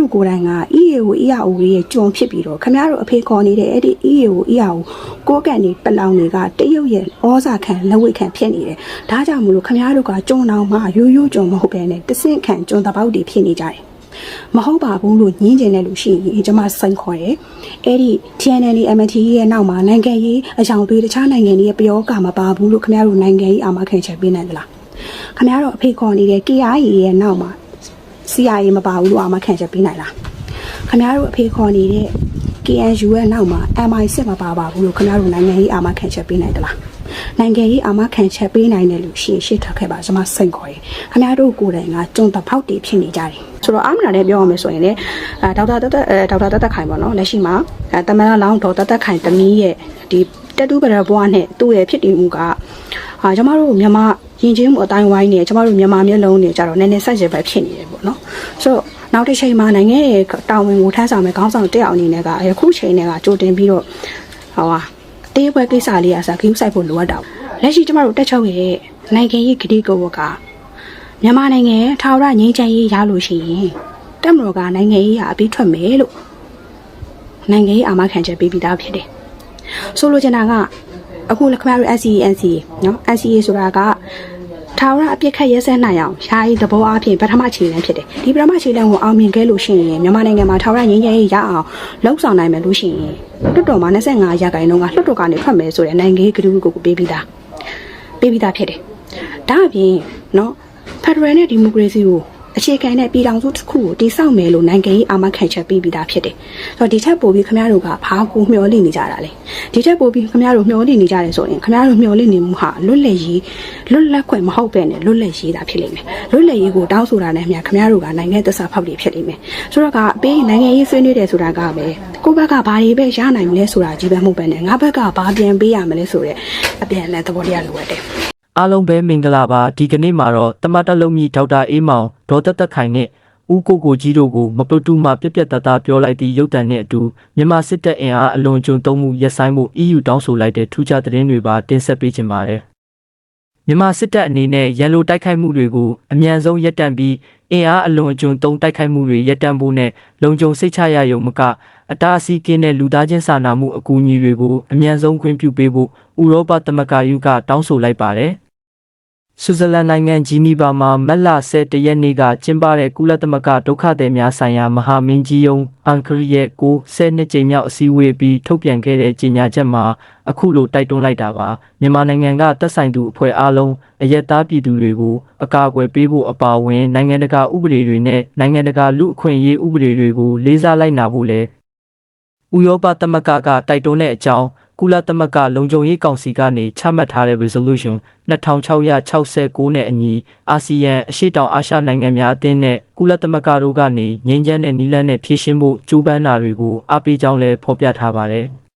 တို့ကိုယ်တိုင်က EAO EAO ရဲ့ကြုံဖြစ်ပြီးတော့ခမရတို့အဖေခေါ်နေတဲ့အဲ့ဒီ EAO EAO ကိုယ်ကန်နေပလောင်တွေကတရုတ်ရဲ့ဩဇာခံလက်ဝိတ်ခံဖြစ်နေတယ်ဒါကြောင့်မလို့ခမရတို့ကကြုံအောင်မှရိုးရိုးကြုံမဟုတ်ပဲနဲ့တဆင့်ခံကြုံတပေါက်တွေဖြစ်နေကြတယ်မဟုတ်ပါဘူးလို့ညင်းကျင်တဲ့လူရှိရင်ကျွန်မစိန်ခေါ်တယ်အဲ့ဒီ TNL MT ရဲ့နောက်မှာနိုင်ငံရေးအကြောင်းတွေတခြားနိုင်ငံတွေရဲ့ပြောကမပါဘူးလို့ခမရတို့နိုင်ငံရေးအာမခံချက်ပေးနိုင်သလားခမရတို့အဖေခေါ်နေတဲ့ KIA ရဲ့နောက်မှာ CIA မပါဘူးလို့အာမခံချက်ပေးနိုင်လားခမရတို့အဖေခေါ်နေတဲ့ KNU ရဲ့နောက်မှာ MI6 မပါပါဘူးလို့ခမရတို့နိုင်ငံရေးအာမခံချက်ပေးနိုင်သလားနိုင်ငံရေးအာမခံချက်ပေးနိုင်တဲ့လူရှိရင်ရှေ့ထွက်ခဲ့ပါကျွန်မစိတ်ခေါ်ရင်ခမရတို့ကိုယ်တိုင်ကကြုံတဖောက်တည်ဖြစ်နေကြတယ်ဆိုတော့အာမနာနဲ့ပြောရမယ်ဆိုရင်လေအဲဒေါက်တာတက်တက်အဲဒေါက်တာတက်တက်ခိုင်ပေါ့နော်လက်ရှိမှာအဲတမန်တော်လောင်းဒေါက်တာတက်တက်ခိုင်တမီးရဲ့ဒီတက်တူးပရဘွားနဲ့သူ့ရဲ့ဖြစ်တည်မှုကအာကျမတို့မြန်မာ ယဉ်ကျေးမှုအတိုင်းဝိုင်းနဲ့ကျမတို့မြန်မာမျိုးလုံးတွေကြတော့နည်းနည်းဆက်ရပဲဖြစ်နေတယ်ပေါ့နော်ဆိုတော့နောက်တစ်ချိန်မှာနိုင်ငံရဲ့တာဝန်ကိုထမ်းဆောင်မဲ့ခေါင်းဆောင်တက်အောင်အနေနဲ့ကအခုချိန်နဲ့ကကြိုတင်ပြီးတော့ဟောပါတေးပွဲကိစ္စလေးအစားဂိမ်းဆိုင်ဖို့လိုအပ်တာလက်ရှိကျမတို့တက်ချုပ်ရဲ့နိုင်ငံရေးဂတိကဝတ်ကမြန်မာနိုင်ငံထာဝရငြိမ်းချမ်းရေးရလို့ရှိရင်တက်မတော်ကနိုင်ငံရေးရာအပြီးထွက်မယ်လို့နိုင်ငံရေးအာမခံချက်ပေးပြီးသားဖြစ်တယ်ဆိုလိုချင်တာကအခုလက်ခမရတို့ SCNC နော် SCA ဆိုတာက ထာဝရအပြစ်ခတ်ရဲစဲနိုင်အောင်ယာယီသဘောအဖြစ်ပထမခြေလှမ်းဖြစ်တယ်ဒီပထမခြေလှမ်းကိုအောင်မြင်ခဲ့လို့ရှိရင်မြန်မာနိုင်ငံမှာထာဝရငြိမ်းချမ်းရေးရအောင်လှုပ်ဆောင်နိုင်မယ်လို့ရှိရင်လွတ်တော်မှာ25ရာခိုင်နှုန်းကလွတ်တော်ကနေထွက်မယ်ဆိုတဲ့နိုင်ငံရေးကတိကိုကိုပေးပြီးသားပေးပြီးသားဖြစ်တယ်ဒါအပြင်နော်ဖက်ဒရယ်နဲ့ဒီမိုကရေစီကို အခြေခံတဲ့ပြည်ထောင်စုတစ်ခုကိုတည်ဆောက်မယ်လို့နိုင်ငံရေးအာမခံချက်ပေးပြီးသားဖြစ်တယ်။ဆိုတော့ဒီထက်ပိုပြီးခင်ဗျားတို့ကဘာကိုမျှော်လင့်နေကြတာလဲ။ဒီထက်ပိုပြီးခင်ဗျားတို့မျှော်လင့်နေကြတယ်ဆိုရင်ခင်ဗျားတို့မျှော်လင့်နေမှုဟာလွတ်လပ်ရေးလွတ်လပ်ခွင့်မဟုတ်ပဲနဲ့လွတ်လပ်ရေးတာဖြစ်လိမ့်မယ်။လွတ်လပ်ရေးကိုတောင်းဆိုတာနဲ့အများခင်ဗျားတို့ကနိုင်ငံသစ္စာဖောက်တွေဖြစ်လိမ့်မယ်။ဆိုတော့ကပေးနိုင်ငံရေးဆွေးနွေးတယ်ဆိုတာကပဲကိုယ့်ဘက်ကဘာတွေပဲရနိုင်မလဲဆိုတာကြီးပဲမဟုတ်ပဲနဲ့ငါဘက်ကဘာပြန်ပေးရမလဲဆိုတဲ့အပြန်အလှန်သဘောတရားလိုအပ်တယ်။ အားလုံးပဲမင်္ဂလာပါဒီကနေ့မှာတော့တမတ်တလုံးမြဒေါက်တာအေးမောင်ဒေါ်သက်သက်ခိုင်နဲ့ဦးကိုကိုကြီးတို့ကိုမပတူမှပြက်ပြက်တသားပြောလိုက်သည့်ရုပ်တံနဲ့အတူမြန်မာစစ်တပ်အင်အားအလွန်ကျွံသုံးမှုရက်ဆိုင်မှု EU တောင်းဆိုလိုက်တဲ့ထူးခြားသတင်းတွေပါတင်ဆက်ပေးချင်ပါတယ်မြန်မာစစ်တပ်အနေနဲ့ရန်လိုတိုက်ခိုက်မှုတွေကိုအမြန်ဆုံးရပ်တန့်ပြီးအင်အားအလွန်အကျွံသုံးတိုက်ခိုက်မှုတွေရပ်တန့်ဖို့နဲ့လုံခြုံစိတ်ချရရုံမက အတားအဆီးကင်းတဲ့လူသားချင်းစာနာမှုအကူအညီတွေကိုအမြန်ဆုံးခွင့်ပြုပေးဖို့ဥရောပသမဂ္ဂယူကတောင်းဆိုလိုက်ပါတယ်။ဆွစ်ဇာလန်နိုင်ငံဂျီနီဗာမှာမတ်လ10ရက်နေ့ကကျင်းပတဲ့ကုလသမဂ္ဂဒုက္ခသည်များဆိုင်ရာမဟာမင်းကြီးယုံအန်ကရီရဲ့ကို10နှစ်ကြိမ်မြောက်အစည်းအဝေးပြီးထုတ်ပြန်ခဲ့တဲ့ကြေညာချက်မှာအခုလိုတိုက်တွန်းလိုက်တာပါမြန်မာနိုင်ငံကတပ်ဆိုင်သူအဖွဲ့အားလုံးအယက်သားပြည်သူတွေကိုအကာအကွယ်ပေးဖို့အပါအဝင်နိုင်ငံတကာဥပဒေတွေနဲ့နိုင်ငံတကာလူ့အခွင့်အရေးဥပဒေတွေကိုလေးစားလိုက်နာဖို့လဲ ဥရောပသမဂ္ဂကတိုက်တွန်းတဲ့အကြောင်းကုလသမဂ္ဂလုံခြုံရေးကောင်စီကနေချမှတ်ထားတဲ့ resolution 2669နဲ့အညီအာဆီယံအရှေ့တောင်အာရှနိုင်ငံများအသင်းနဲ့ကုလသမဂ္ဂတို့ကနေငြိမ်းချမ်းတဲ့နည်းလမ်းနဲ့ဖြည့်ရှင်းဖို့ကြိုးပမ်းတာတွေကိုအားပေးကြောင်းလည်းဖော်ပြထားပါတယ်။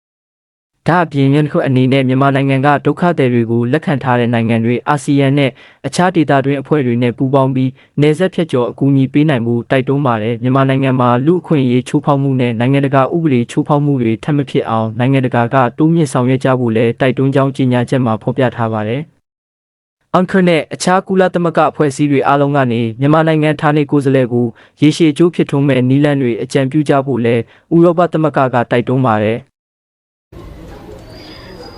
ဒါအပြင်မြန်မာအနေနဲ့မြန်မာနိုင်ငံကဒုက္ခသည်တွေကိုလက်ခံထားတဲ့နိုင်ငံတွေအာဆီယံနဲ့အခြားဒေသတွင်းအဖွဲ့တွေနဲ့ပူးပေါင်းပြီးနေဆက်ဖြတ်ကျော်အကူအညီပေးနိုင်မှုတိုက်တွန်းပါတယ်မြန်မာနိုင်ငံမှာလူအခွင့်အရေးချိုးဖောက်မှုနဲ့နိုင်ငံတကာဥပဒေချိုးဖောက်မှုတွေထပ်မဖြစ်အောင်နိုင်ငံတကာကတိုးမြင့်ဆောင်ရွက်ကြဖို့လည်းတိုက်တွန်းကြောင်းကြေညာချက်မှာဖော်ပြထားပါတယ်အန်ခနဲ့အခြားကုလသမဂ္ဂအဖွဲ့အစည်းတွေအားလုံးကနေမြန်မာနိုင်ငံဌာနေကိုယ်စားလှယ်ကိုရေရှည်အကျိုးဖြစ်ထွန်းမဲ့နီလန်တွေအကြံပြုကြဖို့လဲဥရောပသမဂ္ဂကတိုက်တွန်းပါတယ်မ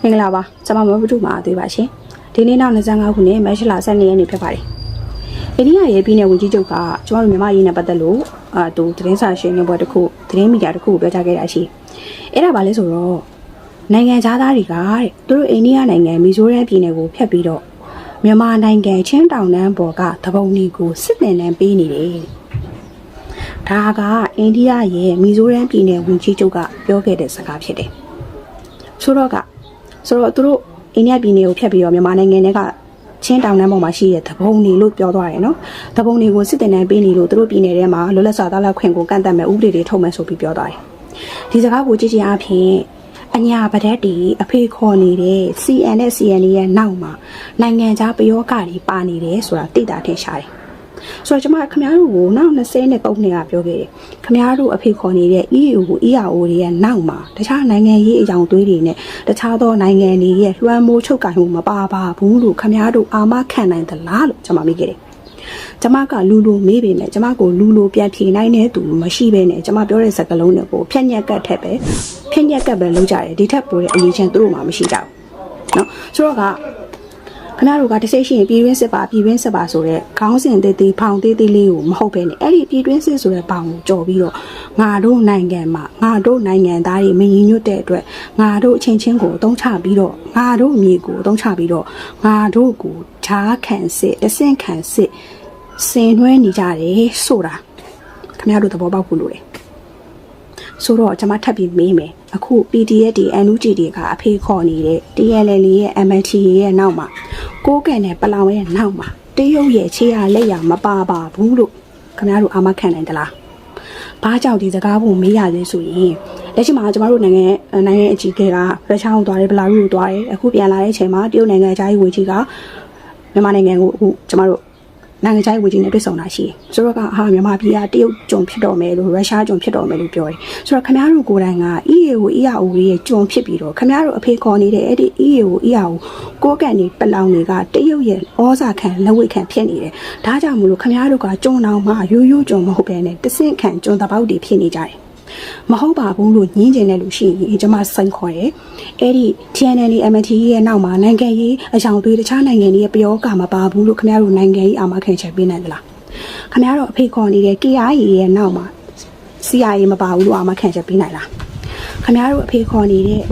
င်္ဂလာပါကျွန်မမဘတုမှာသေးပါရှင်ဒီနေ့နောက်25ခုနှစ်မတ်လ12ရက်နေ့ဖြစ်ပါတယ်အိန္ဒိယရဲ့ပြည်နယ်ဝန်ကြီးချုပ်ကကျွန်တော်တို့မြန်မာရေးနဲ့ပတ်သက်လို့အာသူသတင်းစာရှင်းလင်းပွဲတစ်ခုသတင်းမီဒီယာတစ်ခုကိုပြောကြားခဲ့တာရှိအဲ့ဒါဘာလဲဆိုတော့နိုင်ငံသားတွေကတဲ့သူတို့အိန္ဒိယနိုင်ငံမီဇိုရမ်ပြည်နယ်ကိုဖျက်ပြီးတော့မြန်မာနိုင်ငံချင်းတောင်တန်းပေါ်ကတပုံဒီကိုစစ်တင်တန်းပေးနေတယ်ဒါကအိန္ဒိယရဲ့မီဇိုရမ်ပြည်နယ်ဝန်ကြီးချုပ်ကပြောခဲ့တဲ့စကားဖြစ်တယ်ဆိုတော့က ဆိုတော့သူတို့အိန္ဒိယပြည်နယ်ကိုဖျက်ပြီးတော့မြန်မာနိုင်ငံထဲကချင်းတောင်တန်းပေါ်မှာရှိတဲ့သဘုံတွေလို့ပြောသွားတယ်နော်သဘုံတွေကိုစစ်တင်တန်းပေးနေလို့သူတို့ပြည်နယ်ထဲမှာလွတ်လပ်စွာသားလက်ခွင့်ကိုကန့်သတ်မဲ့ဥပဒေတွေထုတ်မယ်ဆိုပြီးပြောသွားတယ်ဒီစကားကိုကြည့်ချင်းအဖြစ်အညာပဒတ်တီအဖေခေါ်နေတဲ့ CN နဲ့ CN ရဲ့နောက်မှာနိုင်ငံခြားပယောဂတွေပါနေတယ်ဆိုတာသိတာထင်ရှားတယ် ဆိုတော့ကျွန်မခမားတို့ကိုနောက်20နဲ့ပုံနှစ်ကပြောခဲ့တယ်ခမားတို့အဖေခေါ်နေတဲ့ EU ကို EAO တွေရဲ့နောက်မှာတခြားနိုင်ငံရေးအကြောင်းသွေးတွေနဲ့တခြားသောနိုင်ငံတွေရဲ့လွှမ်းမိုးချုပ်ကင်မှုမပါပါဘူးလို့ခမားတို့အာမခံနိုင်သလားလို့ကျွန်မမေးခဲ့တယ် ကျမကလူလူမေးပေမဲ့ကျမကိုလူလူပြန်ဖြေနိုင်တဲ့သူမရှိပဲနဲ့ကျမပြောတဲ့စကားလုံးတွေကိုဖြက်ညက်ကတ်ထက်ပဲဖြက်ညက်ကတ်ပဲလုပ်ကြတယ်ဒီထက်ပိုတဲ့အရေးချင်းသူတို့မှမရှိကြဘူးเนาะဆိုတော့က ခဏတို့ကတစ်စိတ်ရှိရင်ပြည်တွင်းစစ်ပါပြည်တွင်းစစ်ပါဆိုတော့ခေါင်းစဉ်သေးသေးဖောင်သေးသေးလေးကိုမဟုတ်ပဲနဲ့အဲ့ဒီပြည်တွင်းစစ်ဆိုတဲ့ပေါင်ကိုကြော်ပြီးတော့ငါတို့နိုင်ငံမှာငါတို့နိုင်ငံသားတွေမရင်ညွတ်တဲ့အတွက်ငါတို့အချင်းချင်းကိုအသုံးချပြီးတော့ငါတို့မြေကိုအသုံးချပြီးတော့ငါတို့ကိုဓာခံစစ်တဆင့်ခံစစ်ဆင်နွှဲနေကြတယ်ဆိုတာခင်ဗျားတို့သဘောပေါက်ဖို့လိုတယ် ဆိုတော့ကျွန်မထပ်ပြီးမေးမယ်အခု PDF ဒီ NUG တွေကအဖေခေါ်နေတဲ့ TLL ရဲ့ MLT ရဲ့နောက်မှာကိုးကန်နဲ့ပလောင်ရဲ့နောက်မှာတရုတ်ရဲ့ခြေရလက်ရမပါပါဘူးလို့ခင်ဗျားတို့အာမခံနိုင်သလားဘာကြောင့်ဒီစကားပုံမေးရလဲဆိုရင်လက်ရှိမှာကျမတို့နိုင်ငံနိုင်ငံအကြီးအကဲကရုရှားကိုသွားတယ်ဘလာရုကိုသွားတယ်အခုပြန်လာတဲ့အချိန်မှာတရုတ်နိုင်ငံအကြီးအဝေကြီးကမြန်မာနိုင်ငံကိုအခုကျမတို့ နိုင်ငံခြားရေးဝန်ကြီးနဲ့တွေ့ဆုံတာရှိတယ်။ဆိုတော့ကဟာမြန်မာပြည်ကတရုတ်ကြုံဖြစ်တော်မယ်လို့ရုရှားကြုံဖြစ်တော်မယ်လို့ပြောတယ်။ဆိုတော့ခင်ဗျားတို့ကိုယ်တိုင်က EAO EAO ရဲ့ကြုံဖြစ်ပြီးတော့ခင်ဗျားတို့အဖေခေါ်နေတဲ့အဲ့ဒီ EAO EAO ကိုယ်ကန်နေပလောင်တွေကတရုတ်ရဲ့ဩဇာခံလက်ဝဲခံဖြစ်နေတယ်။ဒါကြောင့်မလို့ခင်ဗျားတို့ကကြုံအောင်မှရိုးရိုးကြုံမဟုတ်ဘဲနဲ့တဆင့်ခံကြုံတပေါက်တွေဖြစ်နေကြတယ်။ မဟုတ်ပါဘူးလို့ညင်းကျင်တဲ့လူရှိရင်ကျွန်မစိန်ခေါ်တယ်။အဲ့ဒီ TNL MT ရဲ့နောက်မှာနိုင်ငံရေးအကြောင်းတွေတခြားနိုင်ငံတွေရဲ့ပြောကမပါဘူးလို့ခင်ဗျားတို့နိုင်ငံရေးအာမခံချက်ပေးနိုင်သလား။ခင်ဗျားတို့အဖေခေါ်နေတဲ့ KIA ရဲ့နောက်မှာ CIA မပါဘူးလို့အာမခံချက်ပေးနိုင်လား။ခင်ဗျားတို့အဖေခေါ်နေတဲ့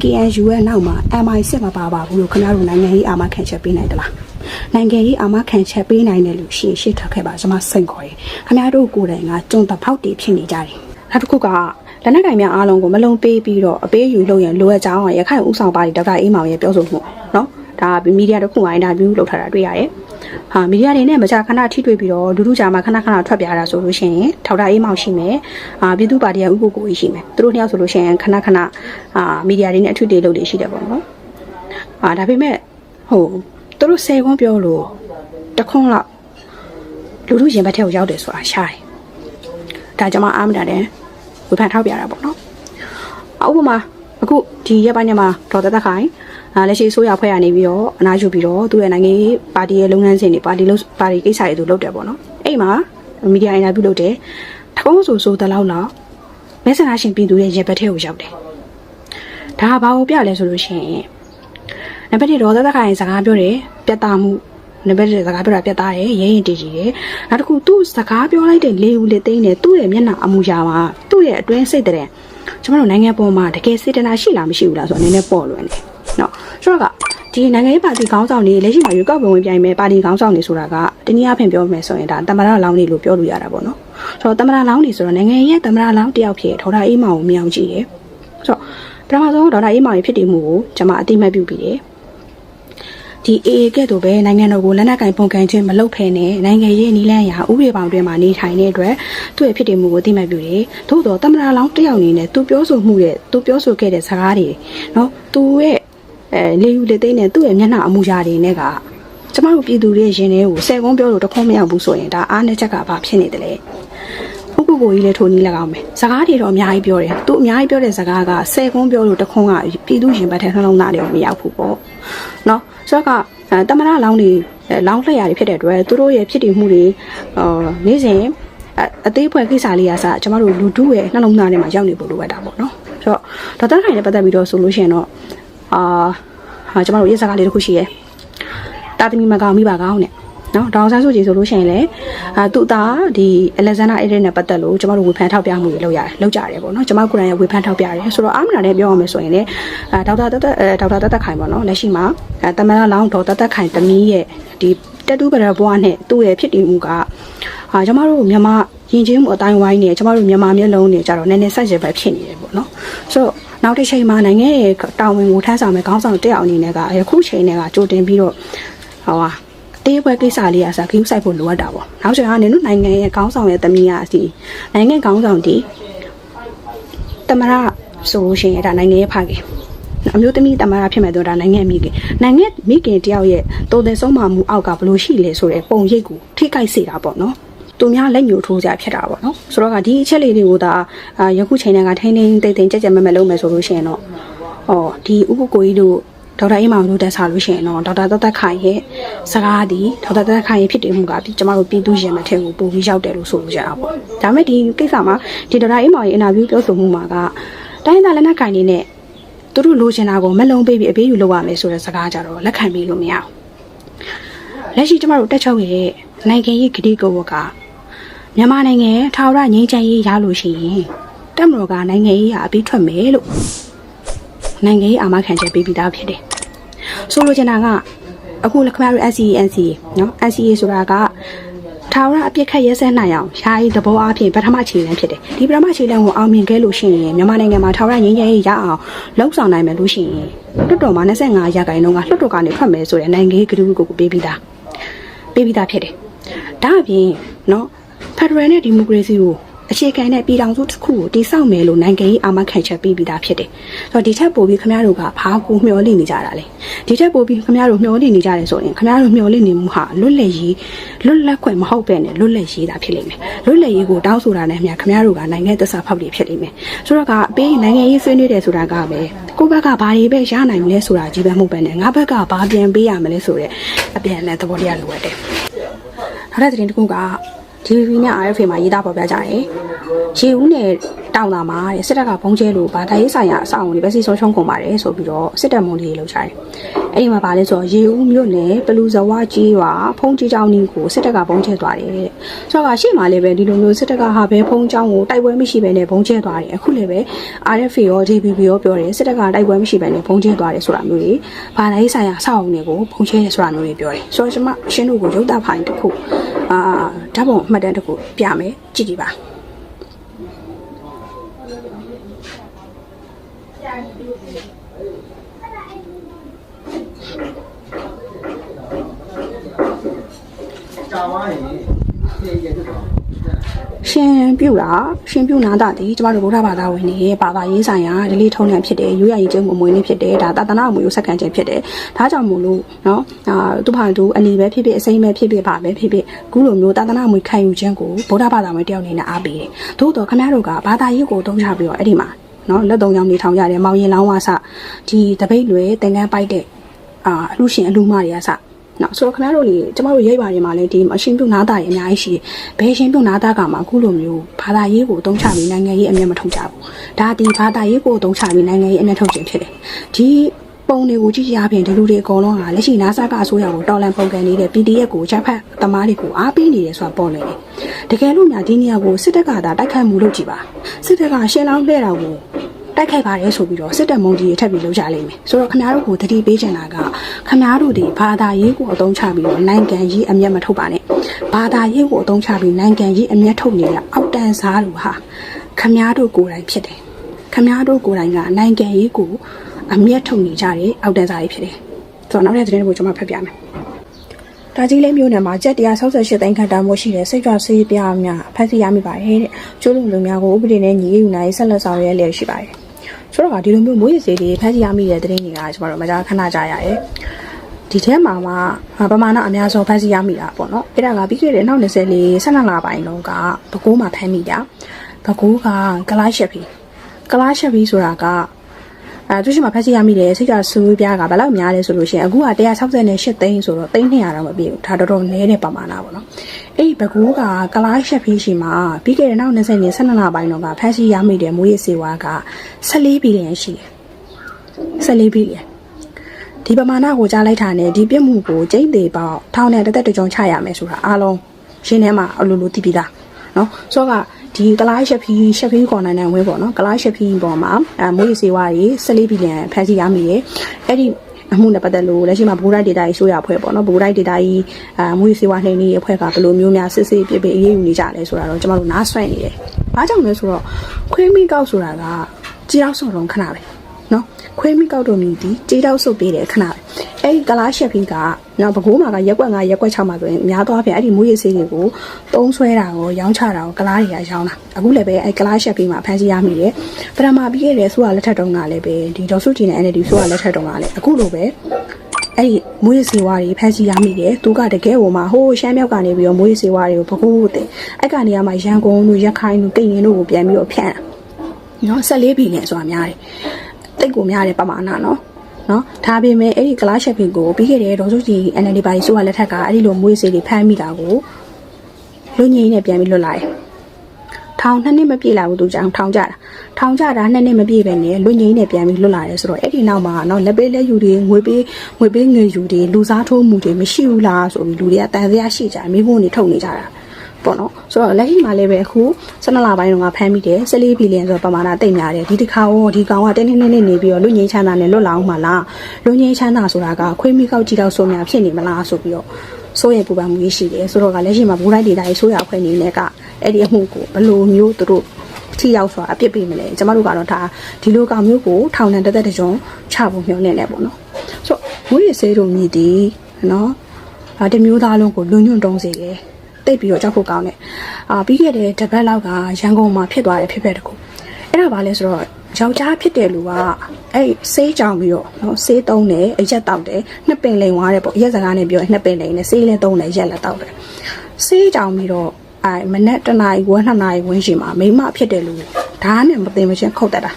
KNU ရဲ့နောက်မှာ MI6 မပါပါဘူးလို့ခင်ဗျားတို့နိုင်ငံရေးအာမခံချက်ပေးနိုင်သလား။နိုင်ငံရေးအာမခံချက်ပေးနိုင်တဲ့လူရှိရင်ရှေ့ထွက်ခဲ့ပါကျွန်မစိန်ခေါ်တယ်။ခင်ဗျားတို့ကိုယ်တိုင်ကကြုံတပေါက်တွေဖြစ်နေကြတယ်။ နောက်တစ်ခုကလက်နက်ကင်များအားလုံးကိုမလုံးပေးပြီးတော့အပေးယူလုပ်ရန်လိုအပ်ကြောင်းရခိုင်ဦးဆောင်ပါတီဒေါက်တာအေးမောင်ရဲ့ပြောဆိုမှုเนาะဒါမီဒီယာတစ်ခုမှအင်တာဗျူးလုပ်ထားတာတွေ့ရတယ်။ဟာမီဒီယာတွေနဲ့မကြာခဏထိတွေ့ပြီးတော့ဒူးဒူးကြာမှာခဏခဏထွက်ပြတာဆိုလို့ရှိရင်ဒေါက်တာအေးမောင်ရှိမယ်။အာပြည်သူ့ပါတီကဥပ္ပကိုကြီးရှိမယ်။သူတို့နှစ်ယောက်ဆိုလို့ရှိရင်ခဏခဏအာမီဒီယာတွေနဲ့အထွေထွေလုပ်နေရှိတယ်ပေါ့နော်။အာဒါပေမဲ့ဟိုသူတို့ဆယ်ခွန်းပြောလို့တခွန်းလောက်လူလူရင်ဘတ်ထဲကိုရောက်တယ်ဆိုတာရှားတယ်။ ဒါကြောင့်မအားမတာတယ်ဝေဖန်ထောက်ပြတာပေါ့နော်။ဥပမာအခုဒီရက်ပိုင်းညမှာဒေါ်သက်သက်ခိုင်အာလက်ရှိဆိုရဖွဲ့ရနေပြီးတော့အနာယူပြီးတော့သူ့ရဲ့နိုင်ငံရေးပါတီရဲ့လုပ်ငန်းစဉ်တွေပါတီလို့ပါတီကိစ္စတွေသူလုပ်တယ်ပေါ့နော်။အဲ့မှာမီဒီယာအင်တာဗျူးလုပ်တယ်။တကုံးဆိုဆိုတလောက်လောက်မဲဆန္ဒရှင်ပြည်သူရဲ့ရေဘက်ထဲကိုရောက်တယ်။ဒါကဘာကိုပြလဲဆိုလို့ရှိရင်နံပါတ်1ဒေါ်သက်သက်ခိုင်စကားပြောတယ်ပြတ်သားမှု နံပါတ်1စကားပြောတာပြတ်သားတယ်ရဲရင်တည်တည်တယ်နောက်တစ်ခုသူ့စကားပြောလိုက်တဲ့လေဦးလေသိန်းနဲ့သူ့ရဲ့မျက်နှာအမူအရာပါသူ့ရဲ့အတွင်းစိတ်တဲ့ကျွန်တော်တို့နိုင်ငံပေါ်မှာတကယ်စေတနာရှိလားမရှိဘူးလားဆိုတော့နည်းနည်းပေါ်လွင်တယ်နော်ဆိုတော့ဒီနိုင်ငံရေးပါတီခေါင်းဆောင်တွေလက်ရှိမှာရွေးကောက်ပွဲဝင်ပြိုင်မဲ့ပါတီခေါင်းဆောင်တွေဆိုတာကတနည်းအားဖြင့်ပြောမယ်ဆိုရင်ဒါတမရလောင်းတွေလို့ပြောလို့ရတာပေါ့နော်ဆိုတော့တမရလောင်းတွေဆိုတော့နိုင်ငံရဲ့တမရလောင်းတယောက်ဖြစ်ဒေါက်တာအေးမောင်ကိုမြောင်ကြည့်တယ်ဆိုတော့ပထမဆုံးဒေါက်တာအေးမောင်ရဲ့ဖြစ်တည်မှုကိုကျွန်မအတိအမှတ်ပြုပြီးတယ် ဒီ AA ကဲ့သို့ပဲနိုင်ငံတော်ကိုလက်နက်ကင်ပုံကန်ခြင်းမလုပ်ဖ ೇನೆ နိုင်ငံရေးနီးလန်းရာဥပဒေပေါင်းတွင်မှာနေထိုင်တဲ့အတွက်သူ့ရဲ့ဖြစ်တည်မှုကိုသိမှတ်ပြုတယ်။သို့တော့တမရလောင်းတယောက်အနေနဲ့သူပြောဆိုမှုတဲ့သူပြောဆိုခဲ့တဲ့စကားတွေနော်သူရဲ့အဲလေယူလေသိန်းနဲ့သူ့ရဲ့မျက်နှာအမူအရာတွေနဲ့ကကျမတို့ပြည်သူတွေရဲ့ရင်ထဲကိုဆယ်ကုန်းပြောလို့တခွန်းမရောက်ဘူးဆိုရင်ဒါအားနဲ့ချက်ကဘာဖြစ်နေတယ်လဲ။ ဥပ္ပကိုကြီးလည်းထိုနည်း၎င်းပဲစကားတွေတော့အများကြီးပြောတယ်သူအများကြီးပြောတဲ့စကားကဆယ်ကုန်းပြောလို့တခွန်းကပြည်သူရင်ဘတ်ထဲနှလုံးသားတွေကိုမရောက်ဘူးပေါ့နော်ဆိုတော့ကအဲတမရလောင်းတွေအဲလောင်းလှက်ရတွေဖြစ်တဲ့အတွက်သူတို့ရဲ့ဖြစ်တည်မှုတွေအာနေ့စဉ်အအသေးဖွဲကိစ္စလေးအစားကျမတို့လူထုရဲ့နှလုံးသားထဲမှာရောက်နေဖို့လိုအပ်တာပေါ့နော်ဆိုတော့ဒေါက်တာခိုင်နဲ့ပတ်သက်ပြီးတော့ဆိုလို့ရှိရင်တော့အာဟာကျမတို့ရေးစကားလေးတစ်ခုရှိရဲတာသမီမကောင်မိပါကောင်းနဲ့ နော်ဒေါအောင်ဆန်းစုကြည်ဆိုလို့ရှိရင်လည်းအာသူ့သားဒီအလက်ဇန်နာအေရစ်နဲ့ပတ်သက်လို့ကျမတို့ဝေဖန်ထောက်ပြမှုတွေလုပ်ရတယ်လုပ်ကြရတယ်ပေါ့နော်ကျမကိုယ်တိုင်ဝေဖန်ထောက်ပြရတယ်ဆိုတော့အားမနာနဲ့ပြောရမယ်ဆိုရင်လည်းအာဒေါက်တာတက်တက်အဲဒေါက်တာတက်တက်ခိုင်ပေါ့နော်လက်ရှိမှာအဲတမန်လောင်းဒေါ်တက်တက်ခိုင်တမီးရဲ့ဒီတက်တူးပရဘွားနဲ့သူ့ရဲ့ဖြစ်တည်မှုကအာကျမတို့မြန်မာယဉ်ကျေးမှုအတိုင်းဝိုင်းနေကျမတို့မြန်မာမျိုးလုံးနေကြတော့နည်းနည်းဆက်ရပဲဖြစ်နေတယ်ပေါ့နော်ဆိုတော့နောက်တစ်ချိန်မှာနိုင်ငံရဲ့တာဝန်ကိုထမ်းဆောင်မဲ့ခေါင်းဆောင်တက်အောင်အနေနဲ့ကအခုချိန်နဲ့ကကြိုတင်ပြီးတော့ဟောပါ တေးပွဲကိစ္စလေးအစားခင်းဆိုင်ဖို့လိုအပ်တာပေါ့နောက်ချိန်ကနေတို့နိုင်ငံရဲ့ခေါင်းဆောင်ရဲ့တမီးကအစီနိုင်ငံခေါင်းဆောင်ဒီတမရဆိုလို့ရှိရင်ဒါနိုင်ငံရဲ့ဖခင်အမျိုးသမီးတမရဖြစ်မဲ့တော့ဒါနိုင်ငံမိခင်နိုင်ငံမိခင်တယောက်ရဲ့တုံတဲ့ဆုံးမမှုအောက်ကဘလို့ရှိလဲဆိုတဲ့ပုံရိပ်ကိုထိခိုက်စေတာပေါ့နော်သူများလက်ညှိုးထိုးကြဖြစ်တာပေါ့နော်ဆိုတော့ကဒီအချက်လေးတွေကိုဒါအာယခုချိန်တန်းကထိန်းထိန်းတိတ်တိတ်ကြက်ကြက်မက်မက်လုပ်မယ်ဆိုလို့ရှိရင်တော့ဩဒီဥပကိုကြီးတို့ ဒေါက်တာအေးမောင်တို့တက်စားလို့ရှိရင်တော့ဒေါက်တာသက်သက်ခိုင်ရဲ့စကားဒီဒေါက်တာသက်သက်ခိုင်ရဲ့ဖြစ်တည်မှုကကျမတို့ပြည်သူရင်မထက်ကိုပို့ပြီးရောက်တယ်လို့ဆိုလို့ရတာပေါ့ဒါပေမဲ့ဒီကိစ္စမှာဒီဒေါက်တာအေးမောင်ရဲ့အင်တာဗျူးပြောဆိုမှုမှာကတိုင်းသားလက်နက်ခိုင်နေနဲ့သူတို့လိုချင်တာကိုမလုံးပေးပြီးအပေးယူလုပ်ရမယ်ဆိုတဲ့စကားကြတော့လက်ခံပြီးလို့မရဘူးလက်ရှိကျမတို့တက်ချုပ်ရဲ့နိုင်ငံရေးဂတိကဝတ်ကမြန်မာနိုင်ငံထာဝရငြိမ်းချမ်းရေးရလို့ရှိရင်တက်မတော်ကနိုင်ငံရေးအပြီးထွက်မယ်လို့ နိုင်ငံရေးအာမခံချက်ပေးပြီးသားဖြစ်တယ်။ဆိုလိုချင်တာကအခုလက်ခမရတို့ SCE NCA နော် NCA ဆိုတာကထာဝရအပြစ်ခတ်ရဲစဲနိုင်အောင်ယာယီသဘောအဖြစ်ပထမခြေလှမ်းဖြစ်တယ်။ဒီပထမခြေလှမ်းကိုအောင်မြင်ခဲ့လို့ရှိရင်မြန်မာနိုင်ငံမှာထာဝရငြိမ်းချမ်းရေးရအောင်လှုပ်ဆောင်နိုင်မယ်လို့ရှိရင်လွတ်တော်မှာ25ရာခိုင်နှုန်းကလွတ်တော်ကနေထွက်မယ်ဆိုတဲ့နိုင်ငံရေးကတိကိုပေးပြီးသားပေးပြီးသားဖြစ်တယ်။ဒါအပြင်နော်ဖက်ဒရယ်နဲ့ဒီမိုကရေစီကို အခြေခံတဲ့ပြည်ထောင်စုတစ်ခုကိုတည်ဆောက်မယ်လို့နိုင်ငံရေးအာမခံချက်ပေးပြီးသားဖြစ်တယ်။ဆိုတော့ဒီထက်ပိုပြီးခင်ဗျားတို့ကဘာကိုမျှော်လင့်နေကြတာလဲ။ဒီထက်ပိုပြီးခင်ဗျားတို့မျှော်လင့်နေကြတယ်ဆိုရင်ခင်ဗျားတို့မျှော်လင့်နေမှုဟာလွတ်လပ်ရေးလွတ်လပ်ခွင့်မဟုတ်ပဲနဲ့လွတ်လပ်ရေးတာဖြစ်လိမ့်မယ်။လွတ်လပ်ရေးကိုတောင်းဆိုတာနဲ့အများခင်ဗျားတို့ကနိုင်ငံသစ္စာဖောက်တွေဖြစ်လိမ့်မယ်။ဆိုတော့ကအပေးနိုင်ငံရေးဆွေးနွေးတယ်ဆိုတာကပဲကိုယ့်ဘက်ကဘာတွေပဲရနိုင်မလဲဆိုတာကြီးပဲမဟုတ်ပဲနဲ့ငါဘက်ကဘာပြန်ပေးရမလဲဆိုတဲ့အပြန်နဲ့သဘောတရားလိုအပ်တယ်။နောက်တဲ့သတင်းတစ်ခုက DVB နဲ့ RFA မှာရေးသားပေါ်ပြကြတယ်။ ရေဦးနဲ့တောင်တာမှာတဲ့စစ်တပ်ကဘုံကျဲလို့ဗာတိုင်ဆိုင်ရာအဆောက်အုံတွေပဲစီဆုံးရှုံးကုန်ပါတယ်ဆိုပြီးတော့စစ်တပ်မုံတွေလောက်ချတယ်။အဲ့ဒီမှာဗာလဲဆိုတော့ရေဦးမြို့နယ်ပလူဇဝကြီးရွာဖုံးကြီးကျောင်းကြီးကိုစစ်တပ်ကဘုံကျဲသွားတယ်တဲ့။ဆိုတော့ရှေ့မှာလည်းပဲဒီလိုမျိုးစစ်တပ်ကဟာပဲဖုံးကျောင်းကိုတိုက်ပွဲမရှိဘဲနဲ့ဘုံကျဲသွားတယ်။အခုလည်းပဲ RFA ရော DVB ရောပြောတယ်စစ်တပ်ကတိုက်ပွဲမရှိဘဲနဲ့ဘုံကျဲသွားတယ်ဆိုတာမျိုးတွေဗာတိုင်ဆိုင်ရာအဆောက်အုံတွေကိုဘုံကျဲတယ်ဆိုတာမျိုးတွေပြောတယ်။ဆိုတော့ကျွန်မရှင်းတို့ကိုရုပ်သဖိုင်တစ်ခုအာဓာတ်ပုံအမှတ်တမ်းတစ်ခုပြမယ်ကြည့်ကြည့်ပါ ကာဝါရင်သိရတဲ့တော့ရှင်ပြုတာရှင်ပြုနာတာဒီကျမတို့ဗုဒ္ဓဘာသာဝင်တွေရဲ့ဘာသာရေးဆိုင်ရာဒလိထုံးတန်ဖြစ်တယ်ရိုးရည်ကျုံအမွေနေဖြစ်တယ်ဒါသာသနာအမွေကိုဆက်ခံခြင်းဖြစ်တယ်ဒါကြောင့်မို့လို့နော်အာသူဖာသူအနီပဲဖြစ်ဖြစ်အစိမ်းပဲဖြစ်ဖြစ်ပါပဲဖြစ်ဖြစ်ခုလိုမျိုးသာသနာအမွေခံယူခြင်းကိုဗုဒ္ဓဘာသာဝင်တယောက်အနေနဲ့အားပေးတယ်သို့တော့ခင်ဗျားတို့ကဘာသာရေးကိုသုံးရပြီးတော့အဲ့ဒီမှာနော်လက်သုံးချောင်းနေထောင်ရတယ်မောင်ရင်လောင်းဝါစဒီတပိတ်လွယ်သင်္ကန်းပိုက်တဲ့အာအလှရှင်အလှမတွေကစ နော်ဆိုတော့ခင်ဗျားတို့လေကျမတို့ရိပ်ပါတယ်မှာလည်းဒီအရှင်ပြုနာတာတွေအများကြီးရှိတယ်။ဘယ်ရှင်ပြုနာတာကမှအခုလိုမျိုးဘာသာရေးကိုအသုံးချပြီးနိုင်ငံရေးအမျက်မထုတ်ကြဘူး။ဒါဒီဘာသာရေးကိုအသုံးချပြီးနိုင်ငံရေးအမျက်ထုတ်ခြင်းဖြစ်တယ်။ဒီပုံတွေကိုကြည့်ရပြင်ဒီလူတွေအကုန်လုံးကလက်ရှိ NASA ကအစိုးရကိုတော်လန်ပုံကန်နေတဲ့ PDF ကိုချက်ဖက်သမားတွေကိုအားပေးနေတယ်ဆိုတာပေါ်နေတယ်။တကယ်လို့များဒီနေရာကိုစစ်တပ်ကသာတိုက်ခိုက်မှုလုပ်ကြည့်ပါ။စစ်တပ်ကရှင်းလောင်းလှဲတာကို တိုက်ခိုက်ပါတယ်ဆိုပြီးတော့စစ်တပ်မုံကြီးတွေထပ်ပြီးလုပ်ကြလိမ့်မယ်ဆိုတော့ခင်ဗျားတို့ကိုတတိပေးချင်တာကခင်ဗျားတို့ဒီဘာသာရေးကိုအသုံးချပြီးတော့နိုင်ငံရေးအမျက်မထုတ်ပါနဲ့ဘာသာရေးကိုအသုံးချပြီးနိုင်ငံရေးအမျက်ထုတ်နေတာအောက်တန်းစားလူဟာခင်ဗျားတို့ကိုယ်တိုင်ဖြစ်တယ်ခင်ဗျားတို့ကိုယ်တိုင်ကနိုင်ငံရေးကိုအမျက်ထုတ်နေကြတယ်အောက်တန်းစားကြီးဖြစ်တယ်ဆိုတော့နောက်တဲ့သတင်းကိုကျွန်မဖတ်ပြမယ်ဒါကြီးလေးမျိုးနယ်မှာကြက်168သိန်းခန့်တန်းဖို့ရှိတဲ့စိတ်ကြွဆေးပြားများဖမ်းဆီးရမိပါတယ်တဲ့ကျိုးလုံလူများကိုဥပဒေနဲ့ညီယူနိုင်ဆက်လက်ဆောင်ရွက်လျက်ရှိပါတယ် ဆိုတော့ကဒီလိုမျိုးမွေးရစေးတွေဖမ်းဆီးရမိတဲ့သတင်းတွေကကျွန်တော်တို့မကြာခဏကြားရတယ်ဒီထဲမှာမှပမာဏအများဆုံးဖမ်းဆီးရမိတာပေါ့နော်အဲ့ဒါကပြီးခဲ့တဲ့နောက်20လေး12လပိုင်းလုံးကဘကိုးမှာဖမ်းမိတာဘကိုးကကလားရှက်ဖီကလားရှက်ဖီဆိုတာက အဲသူရှိမှဖက်စီရမိတယ်စိတ်ကဆူပြားကဘယ်လောက်များလဲဆိုလို့ရှိရင်အခုက168သိန်းဆိုတော့သိန်း200တော့မပြည့်ဘူးဒါတော်တော်နည်းတဲ့ပမာဏပေါ့နော်အဲ့ဒီဘကူးကကလားရှက်ဖီရှိမှာပြီးခဲ့တဲ့နောက်20နှစ်12လပိုင်းတော့ကဖက်စီရမိတယ်မွေးရစေဝါက14ဘီလီယံရှိတယ်14ဘီလီယံဒီပမာဏကိုကြားလိုက်တာနဲ့ဒီပြစ်မှုကိုကျိတ်သေးပေါက်ထောင်နဲ့တက်တက်ကြုံချရမယ်ဆိုတာအားလုံးရှင်းထဲမှာအလိုလိုသိပြီးသားနော်ဆိုတော့က ဒီကလားရှက်ဖီရှက်ဖီကော်နိုင်နိုင်ဝဲပေါ့နော်ကလားရှက်ဖီပေါ်မှာအဲမွေးစေဝါကြီး14ဘီလီယံဖမ်းဆီးရမိတယ်အဲ့ဒီအမှုနဲ့ပတ်သက်လို့လက်ရှိမှာဘူရိုက်ဒေတာကြီးဆိုရဖွဲ့ပေါ့နော်ဘူရိုက်ဒေတာကြီးအာမွေးစေဝါနှိမ်နေရဖွဲ့ကဘယ်လိုမျိုးများစစ်စစ်ပြစ်ပြအေးအေးယူနေကြလဲဆိုတာတော့ကျွန်တော်တို့နားဆွဲနေတယ်။ဘာကြောင့်လဲဆိုတော့ခွေးမိကောက်ဆိုတာကကြေးတော့စုံလုံးခဏပဲနော်ခွေးမိကောက်တို့မြည်ဒီကြေးတော့စုပ်ပေးတယ်ခဏပဲ အဲ့ဒီကလားရှက်ဖီကနော်ဘကိုးမှာကရက်ွက်ငါရက်ွက်6မှာဆိုရင်အများသောအားဖြင့်အဲ့ဒီမွေးရစေးတွေကိုတုံးဆွဲတာကိုရောင်းချတာကိုကလားတွေကရောင်းတာအခုလည်းပဲအဲ့ကလားရှက်ဖီမှာဖမ်းဆီးရမိတယ်ပထမပြီးခဲ့တဲ့ဆိုရလက်ထက်တုန်းကလည်းပဲဒီဒေါ်စုကြည်နဲ့ NLD ဆိုရလက်ထက်တုန်းကလည်းအခုလိုပဲအဲ့ဒီမွေးစေဝါတွေဖမ်းဆီးရမိတယ်သူကတကယ်ဟိုမှာဟိုးရှမ်းမြောက်ကနေပြီးတော့မွေးစေဝါတွေကိုဘကိုးတဲ့အဲ့ကနေရာမှာရန်ကုန်တို့ရက်ခိုင်တို့ကိရင်တို့ကိုပြန်ပြီးတော့ဖြန့်နော်14ဘီလီယံဆိုတာများတယ်တိတ်ကိုများတယ်ပမာဏနော် နော်ဒါပေမဲ့အဲ့ဒီကလားရှက်ဖင်ကိုပြီးခဲ့တဲ့ဒေါ်စုကြည် NLD ပါတီဆိုရလက်ထက်ကအဲ့ဒီလိုမွေးစေးတွေဖမ်းမိတာကိုလူငင်းနဲ့ပြန်ပြီးလွတ်လာတယ်ထောင်နှစ်နှစ်မပြည့်လာဘူးသူကြောင့်ထောင်ကြတာထောင်ကြတာနှစ်နှစ်မပြည့်ပဲနဲ့လူငင်းနဲ့ပြန်ပြီးလွတ်လာတယ်ဆိုတော့အဲ့ဒီနောက်မှာနော်လက်ပေးလက်ယူတွေငွေပေးငွေပေးငွေယူတွေလူစားထိုးမှုတွေမရှိဘူးလားဆိုပြီးလူတွေကတန်စရာရှိကြတယ်မိဖို့နေထုတ်နေကြတာ ပေါ့နော်ဆိုတော့လက်ရှိမှာလည်းပဲအခု12လပိုင်းတော့ငါဖမ်းမိတယ်14ဘီလီယံဆိုတော့ပမာဏတိတ်များတယ်ဒီတစ်ခါရောဒီကောင်ကတင်းတင်းတင်းနေပြီးတော့လူငင်းချမ်းသာနဲ့လွတ်လာအောင်မလားလူငင်းချမ်းသာဆိုတာကခွေးမိကောက်ကြည့်တော့ဆိုများဖြစ်နေမလားဆိုပြီးတော့စိုးရိမ်ပူပန်မှုရှိတယ်ဆိုတော့ကလက်ရှိမှာဘူလိုက်ဒေတာရေးဆိုရအဖွဲ့နေနဲ့ကအဲ့ဒီအမှုကိုဘယ်လိုမျိုးသူတို့ထိရောက်စွာအပြစ်ပေးမလဲကျမတို့ကတော့ဒါဒီလိုကောင်မျိုးကိုထောင်နဲ့တက်တက်တကြုံချဖို့မျှော်လင့်နေပေါ့နော်ဆိုတော့မွေးရစေးတို့မြည်တည်နော်ဒါတမျိုးသားလုံးကိုလွန်ညွန့်တုံးစေတယ် တိတ်ပြီးတော့ကြောက်ဖို့ကောင်းတယ်အာပြီးခဲ့တဲ့တပတ်လောက်ကရန်ကုန်မှာဖြစ်သွားတဲ့ဖြစ်ပျက်တခုအဲ့ဒါဘာလဲဆိုတော့ယောက်ျားဖြစ်တဲ့လူကအဲ့ဆေးကြောင်ပြီးတော့နော်ဆေးတုံးတယ်အရက်တောက်တယ်နှစ်ပင်လိန်သွားတယ်ပေါ့အရက်စကားနဲ့ပြောရင်နှစ်ပင်လိန်နဲ့ဆေးလည်းတုံးတယ်ရက်လည်းတောက်တယ်ဆေးကြောင်ပြီးတော့အဲမနေ့တနာရီဝန်းနှစ်နာရီဝန်းရှိမှာမိမဖြစ်တဲ့လူဓာတ်နဲ့မသိမချင်းခုတ်တတ်တာ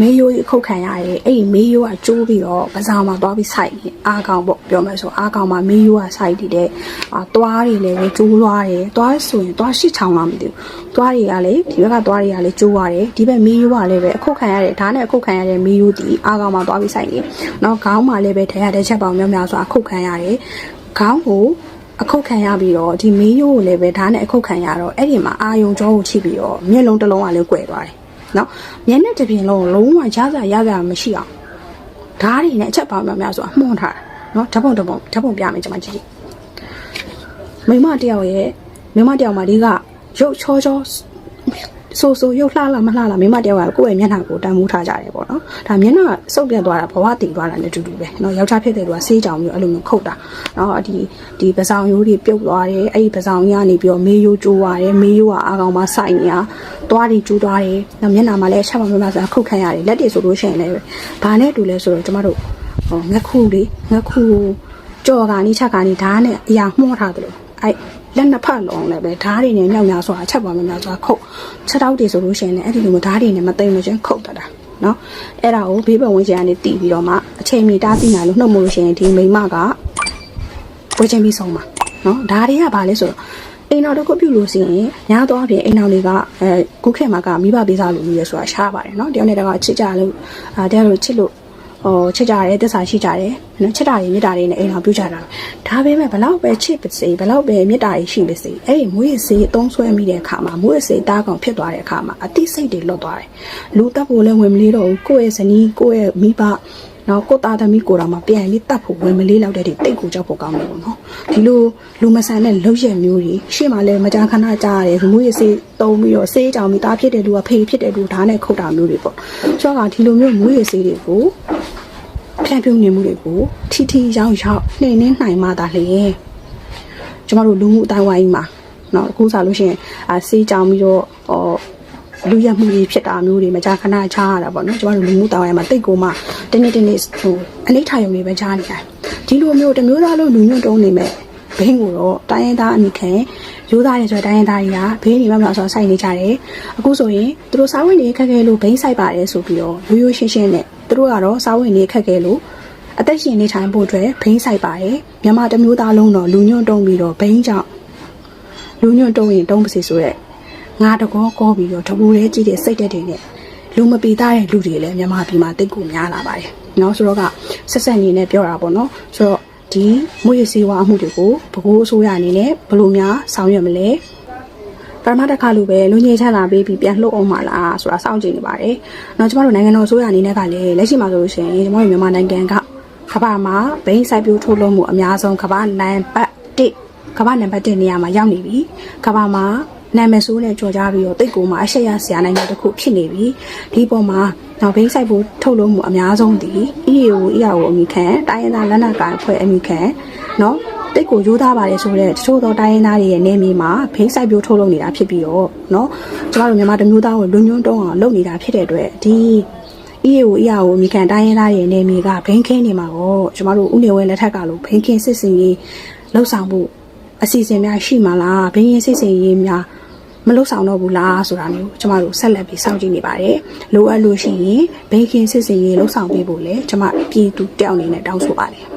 မေးရိုးကြီးခုတ်ခံရရဲ့အဲ့ဒီမေးရိုးကကျိုးပြီးတော့ပဇာမှာသွားပြီးစိုက်နေအားကောင်ပေါ့ပြောမယ်ဆိုအားကောင်မှာမေးရိုးကစိုက်တည်တဲ့အာသွားတွေလည်းပဲကျိုးသွားတယ်သွားဆိုရင်သွားရှစ်ချောင်းလားမသိဘူးသွားတွေကလည်းဒီဘက်ကသွားတွေကလည်းကျိုးသွားတယ်ဒီဘက်မေးရိုးကလည်းပဲအခုတ်ခံရတဲ့ဓာတ်နဲ့အခုတ်ခံရတဲ့မေးရိုးတီအားကောင်မှာသွားပြီးစိုက်နေနောက်ခေါင်းမှာလည်းပဲထဲရတဲ့ချက်ပေါင်းများများဆိုအခုတ်ခံရတယ်ခေါင်းကိုအခုတ်ခံရပြီးတော့ဒီမေးရိုးကိုလည်းပဲဓာတ်နဲ့အခုတ်ခံရတော့အဲ့ဒီမှာအာယုံကြောကိုချိပြီးတော့မျက်လုံးတစ်လုံးကလည်းကွယ်သွားတယ် နော်မျက်နှာတစ်ပြင်လုံးလုံးဝရစားရစားမရှိအောင်ဓာတ်တွေနဲ့အချက်ပေါင်းများများဆိုတာမှုန်းထားတာနော်ဓာတ်ပုံဓာတ်ပုံဓာတ်ပုံပြမယ်ကျွန်မကြည့်ကြည့်မိမတယောက်ရဲ့မိမတယောက်မှာဒီကရုပ်ချောချော ဆိုဆိုရုပ်လှလာမလှလာမိမတယောက်ကကိုယ့်ရဲ့မျက်နှာကိုတန်မိုးထားကြတယ်ပေါ့နော်ဒါမျက်နှာစုပ်ပြတ်သွားတာဘဝတည်သွားတာနဲ့အတူတူပဲနော်ယောက်ျားဖြစ်တဲ့သူကဆေးကြောင်ပြီးအဲ့လိုမျိုးခုတ်တာနော်ဒီဒီပစောင်ရိုးတွေပြုတ်သွားတယ်အဲ့ဒီပစောင်ကြီးကနေပြီးတော့မေးရိုးကျိုးသွားတယ်မေးရိုးကအာကောင်မှစိုက်နေတာသွားတွေကျိုးသွားတယ်နော်မျက်နှာမှာလည်းအချက်မမမဆိုခုတ်ခံရတယ်လက်တွေဆိုလို့ရှိရင်လည်းဘာနဲ့တူလဲဆိုတော့ကျမတို့ဟောငက်ခုလေးငက်ခုကြော်ကနေချက်ကနေဓာတ်နဲ့အရာမှုန်းထားတယ်လို့အဲ့ လက်နှစ်ဖက်လုံးလည်းပဲဓာတ်တွေနဲ့ညောင်ညာဆိုတာအချက်ပေါ်မှာများဆိုတာခုတ်ချက်တောက်တွေဆိုလို့ရှိရင်လည်းအဲ့ဒီလိုမျိုးဓာတ်တွေနဲ့မသိမချင်းခုတ်တတ်တာနော်အဲ့ဒါကိုဘေးပတ်ဝန်းကျင်ကနေတီးပြီးတော့မှအချိန်မီတားသိနိုင်လို့နှုတ်မို့လို့ရှိရင်ဒီမိမကဝေချင်းပြီးဆုံးပါနော်ဒါတွေကဘာလဲဆိုတော့အိမ်တော်တစ်ခုပြုလို့ရှိရင်ညာတော့အပြင်အိမ်တော်တွေကအဲကုခေတ်မှာကမိဘပေးစားလို့လို့ရဆိုတာရှားပါတယ်နော်တယောက်နဲ့တယောက်ကချစ်ကြလို့အာတယောက်တို့ချစ်လို့ ဟိုချစ်ကြတယ်တစ္ဆာရှိကြတယ်နော်ချစ်တာတွေမေတ္တာတွေနဲ့အိမ်တော်ပြုကြတာဒါပေမဲ့ဘလောက်ပဲချစ်ပါစေဘလောက်ပဲမေတ္တာတွေရှိပါစေအဲ့ဒီမွေးစေးအသုံးဆွဲမိတဲ့အခါမှာမွေးစေးတားကောင်ဖြစ်သွားတဲ့အခါမှာအသိစိတ်တွေလွတ်သွားတယ်လူတက်ဖို့လည်းဝင်မလေးတော့ဘူးကိုယ့်ရဲ့ဇနီးကိုယ့်ရဲ့မိဘ နော်ကိုသားသမီးကိုယ်တော်မှာပြန်ပြီးတတ်ဖို့ဝင်မလေးလောက်တဲ့တိတ်ကိုကြောက်ဖို့ကောင်းတယ်ပေါ့နော်ဒီလိုလူမဆန်တဲ့လောက်ရက်မျိုးကြီးရှေ့မှာလည်းမကြာခဏကြားရတယ်မွေးစေးတုံးပြီးတော့စေးကြောင်ပြီးသားဖြစ်တဲ့လူကဖေးဖြစ်တဲ့လူဓာတ်နဲ့ခုတ်တာမျိုးတွေပေါ့ဆိုတော့ကဒီလိုမျိုးမွေးစေးတွေကို ဖြန့်ဖြူးနေမှုတွေကိုထီထီရောက်ရောက်နှိမ်နှင်းနိုင်မှသာလေကျမတို့လူမှုအတိုင်းဝိုင်းမှာเนาะအခုစားလို့ရှိရင်အာစေးကြောင်ပြီးတော့ဟောလူရမှုတွေဖြစ်တာမျိုးတွေမကြာခဏချားရတာပေါ့နော်ကျမတို့လူမှုတိုင်းဝိုင်းမှာတိတ်ကိုမှ တနေ့တနေ့ဟိုအလေးထားရုံတွေပဲချားနေတယ်ဒီလိုမျိုးတစ်မျိုးသားလုံးလူညွန့်တုံးနေမဲ့ဘင်းကိုတော့တိုင်းရင်းသားအမိခံရိုးသားရဲဆိုတဲ့တိုင်းရင်းသားတွေကဘင်းနေမှမဆိုစိုက်နေကြတယ်အခုဆိုရင်သူတို့စားဝင်နေခက်ခဲလို့ဘင်းစိုက်ပါတယ်ဆိုပြီးတော့ရိုးရိုးရှင်းရှင်းနဲ့သူတို့ကတော့စားဝင်နေခက်ခဲလို့အသက်ရှင်နေထိုင်ဖို့အတွက်ဘိန်းဆိုင်ပါတယ်မြန်မာတစ်မျိုးသားလုံးတော့လူညွန့်တုံးပြီးတော့ဘိန်းကြောင့်လူညွန့်တုံးရင်တုံးပါစေဆိုရက်ငါတကောကောပြီးတော့တပူရဲကြည့်တဲ့စိတ်တက်တွေနဲ့ လူမပီသားတဲ့လူတွေလည်းမြန်မာပြည်မှာတိတ်ကိုများလာပါတယ်เนาะဆိုတော့ကဆက်ဆက်နေနဲ့ပြောတာပေါ့เนาะဆိုတော့ဒီမွေးစေဝါအမှုတွေကိုဘကိုးအစိုးရအနေနဲ့ဘယ်လိုများဆောင်ရွက်မလဲပရမတခါလိုပဲလူငယ်ချမ်းသာပေးပြီးပြန်လှုပ်အောင်မလားဆိုတာစောင့်ကြည့်နေပါတယ်။နောက်ကျမတို့နိုင်ငံတော်အစိုးရအနေနဲ့ကလည်းလက်ရှိမှာဆိုလို့ရှိရင်ကျမတို့မြန်မာနိုင်ငံကကမ္ဘာမှာဘိန်းစိုက်ပျိုးထုတ်လုပ်မှုအများဆုံးကမ္ဘာနံပါတ်1ကမ္ဘာနံပါတ်1နေရာမှာရောက်နေပြီ။ကမ္ဘာမှာ နာမည်ဆိုးနဲ့ကြော်ကြားပြီးတော့တိတ်ကိုမှအရှက်ရဆရာနိုင်ငံတစ်ခုဖြစ်နေပြီ။ဒီပေါ်မှာနောက်ဘိန်းစိုက်ဖို့ထုတ်လုပ်မှုအများဆုံးဒီ EAO EAO အမိခံတိုင်းရင်းသားလက်နက်ကိုင်အဖွဲ့အမိခံနော် တိတ်ကိုရိုးသားပါတယ်ဆိုတော့တချို့သောတိုင်းရင်းသားတွေရဲ့နေမြေမှာဖိစိုက်ပြိုးထုတ်လုပ်နေတာဖြစ်ပြီးတော့เนาะကျမတို့မြန်မာတမျိုးသားကိုလွန်ညွန်းတုံးအောင်လုပ်နေတာဖြစ်တဲ့အတွက်ဒီ EAO EAO မိခံတိုင်းရင်းသားတွေရဲ့နေမြေကဘိန်းခင်းနေမှာတော့ကျမတို့ဥနေဝဲလက်ထက်ကလို့ဘိန်းခင်းစစ်စင်ရေးလှုပ်ဆောင်မှုအစီအစဉ်များရှိမှာလားဘိန်းရင်စစ်စင်ရေးများ မလုဆောင်တော့ဘူးလားဆိုတာမျိုးကျမတို့ဆက်လက်ပြီးစောင့်ကြည့်နေပါတယ်လိုအပ်လို့ရှိရင်ဘေးကင်းစစ်စင်ရေးလှုပ်ဆောင်ပေးဖို့လည်းကျမပြည်သူတယောက်အနေနဲ့တောင်းဆိုပါတယ်